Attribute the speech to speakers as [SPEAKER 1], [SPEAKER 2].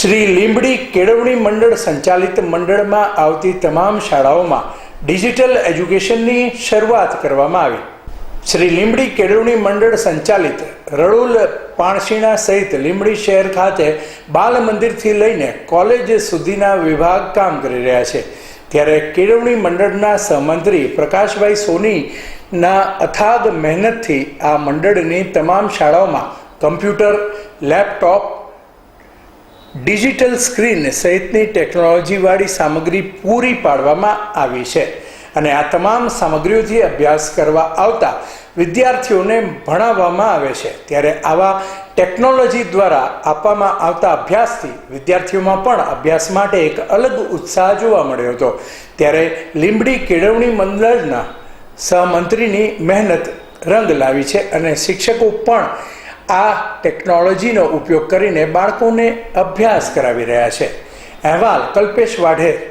[SPEAKER 1] શ્રી લીંબડી કેળવણી મંડળ સંચાલિત મંડળમાં આવતી તમામ શાળાઓમાં ડિજિટલ એજ્યુકેશનની શરૂઆત કરવામાં આવી. શ્રી લીંબડી કેળવણી મંડળ સંચાલિત રળુલ પાણશીણા સહિત લીંબડી શહેર ખાતે બાલ મંદિરથી લઈને કોલેજ સુધીના વિભાગ કામ કરી રહ્યા છે. ત્યારે કેળવણી મંડળના સહમંત્રી પ્રકાશભાઈ સોનીના અથાગ મહેનતથી આ મંડળની તમામ શાળાઓમાં કમ્પ્યુટર, લેપટોપ ડિજિટલ સ્ક્રીન સહિતની ટેકનોલોજીવાળી સામગ્રી પૂરી પાડવામાં આવી છે. અને આ તમામ સામગ્રીઓથી અભ્યાસ કરવા આવતા વિદ્યાર્થીઓને ભણાવવામાં આવે છે. ત્યારે આવા ટેકનોલોજી દ્વારા આપવામાં આવતા અભ્યાસથી વિદ્યાર્થીઓમાં પણ અભ્યાસ માટે એક અલગ ઉત્સાહ જોવા મળ્યો હતો. ત્યારે લીંબડી કેળવણી મંડળના સહમંત્રીની મહેનત રંગ લાવી છે અને શિક્ષકો પણ આ ટેકનોલોજીનો ઉપયોગ કરીને બાળકોને અભ્યાસ કરાવી રહ્યા છે. અહેવાલ કલ્પેશ વાઢેર.